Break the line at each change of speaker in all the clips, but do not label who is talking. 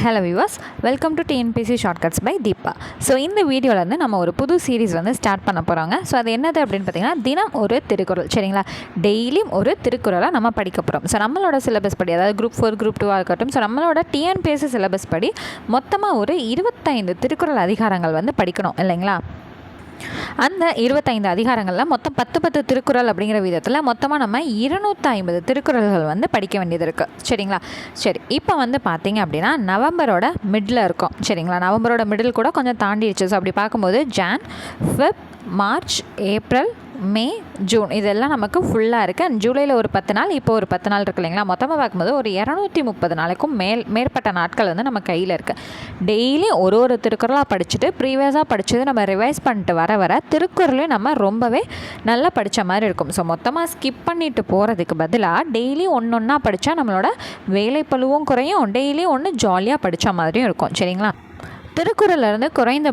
Hello Vilas welcome to TNPSC shortcuts by Deepa so இந்த வீடியோவில் வந்து நம்ம ஒரு புது சீரிஸ் வந்து ஸ்டார்ட் பண்ண போகிறாங்க ஸோ அது என்னது அப்படின்னு பார்த்தீங்கன்னா தினம் ஒரு திருக்குறள் சரிங்களா? டெய்லியும் ஒரு திருக்குறளை நம்ம படிக்க போகிறோம் ஸோ நம்மளோட சிலபஸ் படி அதாவது குரூப் ஃபோர் குரூப் டூவாக இருக்கட்டும் ஸோ நம்மளோட டிஎன்பிஎஸ்சி சிலபஸ் படி மொத்தமாக ஒரு இருபத்தைந்து திருக்குறள் அதிகாரங்கள் வந்து படிக்கணும் இல்லைங்களா? அந்த இருபத்தைந்து அதிகாரங்களில் மொத்தம் பத்து பத்து திருக்குறள் அப்படிங்கிற விதத்தில் மொத்தமாக நம்ம இருநூற்றி ஐம்பது திருக்குறள்கள் வந்து படிக்க வேண்டியது இருக்குது சரிங்களா? சரி இப்போ வந்து பார்த்தீங்க அப்படின்னா நவம்பரோட மிடில் இருக்கும். சரிங்களா? நவம்பரோட மிடில் கூட கொஞ்சம் தாண்டிடுச்சு. ஸோ அப்படி பார்க்கும்போது Jan Feb March April May June இதெல்லாம் நமக்கு ஃபுல்லாக இருக்குது அண்ட் ஜூலையில் ஒரு பத்து நாள் இப்போ ஒரு பத்து நாள் இருக்கு இல்லைங்களா? மொத்தமாக பார்க்கும்போது ஒரு இரநூத்தி முப்பது நாளைக்கும் மேல் மேற்பட்ட நாட்கள் வந்து நம்ம கையில் இருக்குது டெய்லி ஒரு ஒரு திருக்குறளாக படிச்சுட்டு ப்ரீவியஸாக படித்தது நம்ம ரிவைஸ் பண்ணிட்டு வர வர திருக்குறளையும் நம்ம ரொம்பவே நல்லா படித்த மாதிரி இருக்கும். ஸோ மொத்தமாக ஸ்கிப் பண்ணிட்டு போகிறதுக்கு பதிலாக டெய்லி ஒன்று ஒன்றா படித்தா நம்மளோட வேலைப்பழுவும் குறையும். டெய்லி ஒன்று ஜாலியாக படித்த மாதிரியும் இருக்கும். சரிங்களா? திருக்குறளிலேருந்து குறைந்த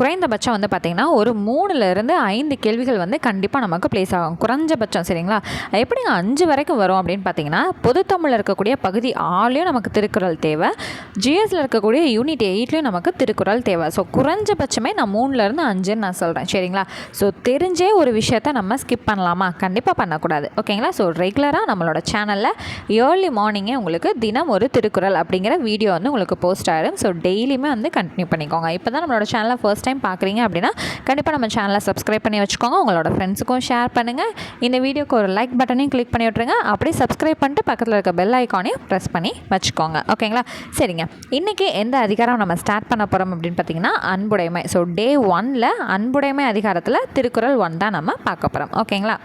குறைந்தபட்சம் வந்து பார்த்திங்கன்னா ஒரு மூணுலேருந்து ஐந்து கேள்விகள் வந்து கண்டிப்பாக நமக்கு ப்ளேஸ் ஆகும். குறைஞ்சபட்சம் சரிங்களா? எப்படிங்க அஞ்சு வரைக்கும் வரும் அப்படின்னு பார்த்தீங்கன்னா பொதுத்தமிழில் இருக்கக்கூடிய பகுதி ஆலையும் நமக்கு திருக்குறள் தேவை. ஜிஎஸில் இருக்கக்கூடிய யூனிட் எயிட்லேயும் நமக்கு திருக்குறள் தேவை. ஸோ குறைஞ்சபட்சமே நான் மூணுலேருந்து அஞ்சுன்னு நான் சொல்கிறேன் சரிங்களா? ஸோ தெரிஞ்சே ஒரு விஷயத்த நம்ம ஸ்கிப் பண்ணலாமா? கண்டிப்பாக பண்ணக்கூடாது. ஓகேங்களா? ஸோ ரெகுலராக நம்மளோட சேனலில் ஏர்லி மார்னிங்கே உங்களுக்கு தினம் ஒரு திருக்குறள் அப்படிங்கிற வீடியோ வந்து உங்களுக்கு போஸ்ட் ஆகிடும் ஸோ டெய்லியுமே வந்து கண்டினியூ பண்ணிக்கோங்க. இப்போ தான் நம்மளோட சேனலை ஃபர்ஸ்ட் டைம் பார்க்குறீங்க அப்படின்னா கண்டிப்பாக நம்ம சேனலை சப்ஸ்கிரைப் பண்ணி வச்சுக்கோங்க. உங்களோட ஃப்ரெண்ட்ஸுக்கும் ஷேர் பண்ணுங்கள் இந்த வீடியோக்கு ஒரு லைக் பட்டனையும் கிளிக் பண்ணி விட்ருங்க அப்படியே சப்ஸ்கிரைப் பண்ணிட்டு பக்கத்தில் இருக்க பெல் ஐக்கானையும் ப்ரெஸ் பண்ணி வச்சுக்கோங்க. ஓகேங்களா சரிங்க. இன்றைக்கி எந்த அதிகாரம் நம்ம ஸ்டார்ட் பண்ண போகிறோம் அப்படின்னு பார்த்தீங்கன்னா அன்புடைமை. ஸோ டே ஒனில் அன்புடைமை அதிகாரத்தில் திருக்குறள் ஒன் தான் நம்ம பார்க்க போகிறோம் ஓகேங்களா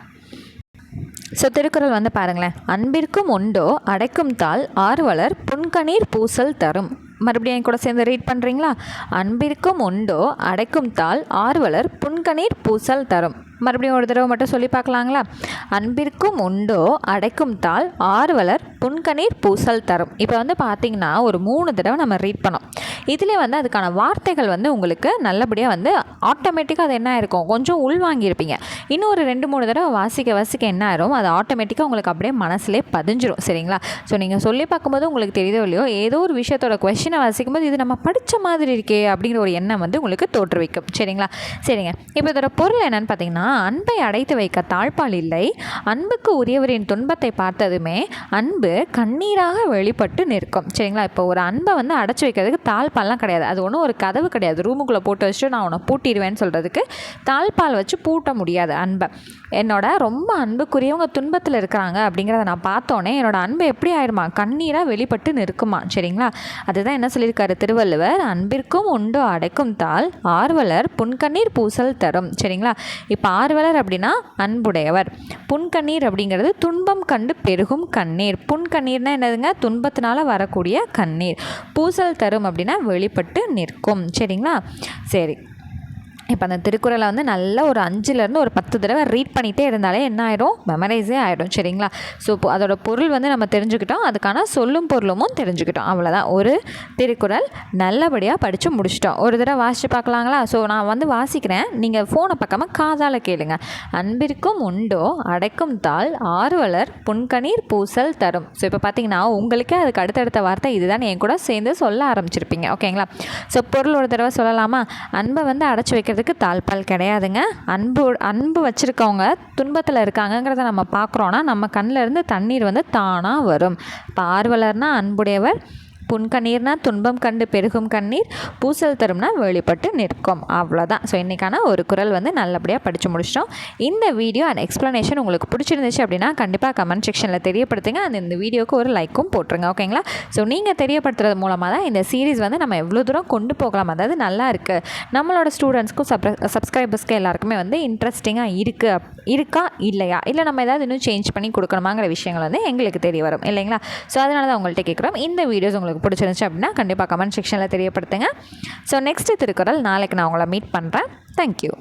ஸோ திருக்குறள் வந்து பாருங்களேன். அன்பிற்கும் உண்டோ அடைக்கும் தாள் ஆர்வலர் புன்கணீர் பூசல் தரும். மறுபடியும் என் கூட சேர்ந்து ரீட் பண்ணுறீங்களா அன்பிற்கும் உண்டோ அடைக்கும் தாள் ஆர்வலர் புன்கணீர் பூசல் தரும். மறுபடியும் ஒரு தடவை மட்டும் சொல்லி பார்க்கலாங்களா? அன்பிற்கும் உண்டோ? அடைக்கும் தாள் ஆர்வலர் புன்கணீர் பூசல் தரும். இப்போ வந்து பார்த்திங்கன்னா ஒரு மூணு தடவை நம்ம ரீட் பண்ணோம். இதிலே வந்து அதுக்கான வார்த்தைகள் வந்து உங்களுக்கு நல்லபடியாக வந்து ஆட்டோமேட்டிக்காக அது என்ன ஆயிருக்கும்? கொஞ்சம் உள்வாங்கியிருப்பீங்க இன்னும் ஒரு ரெண்டு மூணு தடவை வாசிக்க வாசிக்க என்ன ஆயிரும்? அது ஆட்டோமேட்டிக்காக உங்களுக்கு அப்படியே மனசுலே பதிஞ்சிரும். சரிங்களா? ஸோ நீங்கள் சொல்லி பார்க்கும்போது உங்களுக்கு தெரியுதோ இல்லையோ ஏதோ ஒரு விஷயத்தோட கொஷினை வாசிக்கும் போது இது நம்ம படித்த மாதிரி இருக்கே அப்படிங்கிற ஒரு எண்ணம் வந்து உங்களுக்கு தோற்றுவிக்கும். சரிங்களா? சரிங்க. இப்போ இதோட பொருள் என்னன்னு பார்த்தீங்கன்னா அன்பை அடைத்து வைக்க தாழ்பால் இல்லை. அன்புக்கு உரியவரின் துன்பத்தை பார்த்ததுமே அன்பு கண்ணீராக வெளிப்பட்டு நிற்கும். சரிங்களா? இப்போ ஒரு அன்பை வந்து அடைச்சி வைக்கிறதுக்கு தாழ்பால்லாம் கிடையாது. அது ஒன்றும் ஒரு கதவு கிடையாது. ரூமுக்குள்ளே போட்டு வச்சுட்டு நான் உன்னை பூட்டிடுவேன்னு சொல்கிறதுக்கு தாழ்பால் வச்சு பூட்ட முடியாது அன்பை. என்னோட ரொம்ப அன்புக்குரியவங்க துன்பத்தில் இருக்கிறாங்க அப்படிங்கிறத நான் பார்த்தோன்னே என்னோட அன்பு எப்படி ஆயிடுமா கண்ணீராக வெளிப்பட்டு நிற்குமா? சரிங்களா? அதுதான் என்ன சொல்லியிருக்காரு திருவள்ளுவர்? அன்பிற்கும் உண்டு அடைக்கும் தாள் ஆர்வலர் புன்கண்ணீர் பூசல் தரும். சரிங்களா? இப்போ ஆர்வலர் அப்படின்னா அன்புடையவர். புன்கண்ணீர் அப்படிங்கிறது துன்பம் கண்டு பெருகும் கண்ணீர். புன்கண்ணீர்னா என்னதுங்க? துன்பத்தினால வரக்கூடிய கண்ணீர். பூசல் தரும் அப்படின்னா வெளிப்பட்டு நிற்கும். சரிங்களா? சரி. இப்போ அந்த திருக்குறளை வந்து நல்லா ஒரு அஞ்சுலேருந்து ஒரு பத்து தடவை ரீட் பண்ணிகிட்டே இருந்தாலே என்ன ஆயிடும் மெமரைஸே ஆகிடும் சரிங்களா? ஸோ இப்போ அதோட பொருள் வந்து நம்ம தெரிஞ்சுக்கிட்டோம். அதுக்கான சொல்லும் பொருளும் தெரிஞ்சுக்கிட்டோம். அவ்வளோதான் ஒரு திருக்குறள் நல்லபடியாக படித்து முடிச்சிட்டோம். ஒரு தடவை வாசித்து பார்க்கலாங்களா? ஸோ நான் வந்து வாசிக்கிறேன். நீங்கள் ஃபோனை பக்கமாக காதால் கேளுங்க. அன்பிற்கும் உண்டோ அடைக்கும் தாள் ஆர்வலர் புன்கணீர் பூசல் தரும். ஸோ இப்போ பார்த்தீங்கன்னா உங்களுக்கே அதுக்கு அடுத்தடுத்த வார்த்தை இதுதான். என் கூட சேர்ந்து சொல்ல ஆரம்பிச்சிருப்பீங்க. ஓகேங்களா ஸோ பொருள் ஒரு தடவை சொல்லலாமா? அன்பை வந்து அடைச்சி வைக்கிறது அப்படிங்கிறதுக்கு தாழ்பால் கிடையாதுங்க. அன்பு அன்பு வச்சுருக்கவங்க துன்பத்தில் இருக்காங்கங்கிறத நம்ம பார்க்குறோன்னா நம்ம கண்ணில் இருந்து தண்ணீர் வந்து தானாக வரும். இப்போ ஆர்வலர்னால் அன்புடையவர் புன்கண்ணீர்னா துன்பம் கண்டு பெருகும் கண்ணீர் பூசல் தரும்னா வெளிப்பட்டு நிற்கும். அவ்வளோதான் ஸோ இன்றைக்கான ஒரு குரல் வந்து நல்லபடியாக படித்து முடிச்சிட்டோம். இந்த வீடியோ அண்ட் எக்ஸ்ப்ளனேஷன் உங்களுக்கு பிடிச்சிருந்துச்சு அப்படின்னா கண்டிப்பாக கமெண்ட் செக்ஷனில் தெரியப்படுத்துங்க. அந்த இந்த வீடியோக்கு ஒரு லைக்கும் போட்டுருங்க. ஓகேங்களா ஸோ நீங்கள் தெரியப்படுத்துறது மூலமாக தான் இந்த சீரீஸ் வந்து நம்ம எவ்வளோ தூரம் கொண்டு போகலாம். அதாவது நல்லா இருக்குது நம்மளோட ஸ்டூடெண்ட்ஸ்க்கும் சப்ர சப்ஸ்கிரைபர்ஸ்க்கு எல்லாருக்குமே வந்து இன்ட்ரெஸ்டிங்காக இருக்குது இருக்கா? இல்லையா? இல்லை நம்ம ஏதாவது இன்னும் சேஞ்ச் பண்ணி கொடுக்கணுமாங்கிற விஷயங்கள் வந்து எங்களுக்கு தெரிய வரும் இல்லைங்களா? ஸோ அதனால தான் உங்கள்கிட்ட கேட்குறோம். இந்த வீடியோஸ் உங்களுக்கு பிடிச்சிருந்துச்சு அப்படின்னா கண்டிப்பாக கமெண்ட் செக்ஷனில் தெரியப்படுத்துங்க. ஸோ நெக்ஸ்ட்டு திருக்குறள் நாளைக்கு நான் உங்களை மீட் பண்ணுறேன் தேங்க்யூ